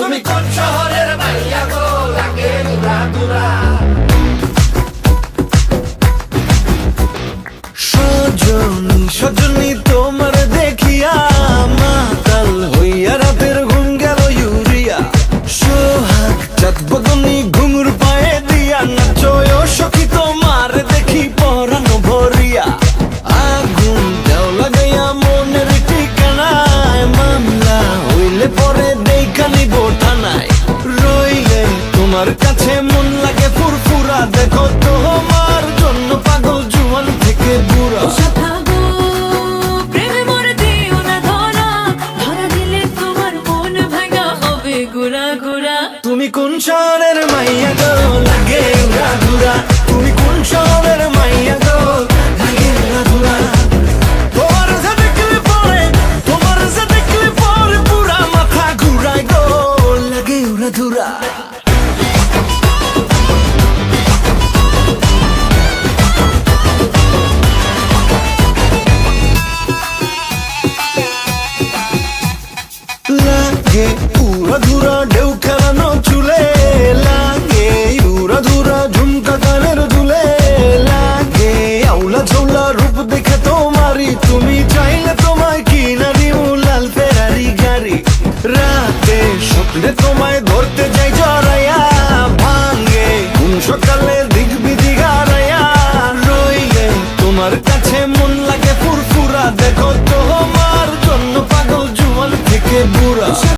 তুমি কোন শহরের মাইয়া গো? লাগে দুরা দুরা সজনী সজনী তোমার দেখিয়া মাতাল হইয়া রাতের ঘুম গেল ইউরিয়া। সোহাগ, চাঁদ বদনি হইলে পরে নাই রইলে তোমার কাছে মন লাগে ফুরফুরা। দেখো তোমার জন্য পাগল জুয়ান থেকে বুড়া। মন তুমি কোন শহরের মাইয়া গো? লাগে লাগে। পুরা ধুরা ঢেউ খেলানো চুলে লাগে। উড়া ধুরা ঝুমকা কানের দুলে লাগে। আউলা ঝোলা রূপ দেখে তোমারি তুমি চাইলে তোমায় কিনা নিউ লাল ফেরারি গাড়ি। রাতে স্বপ্নে তোমায় ধরতে যাই জড়াইয়া ভাঙ্গে কোন সকালে দিক বিদিগারাইয়া রইলে তোমার কাছে মন লাগে ফুরফুরা, দেখো তো।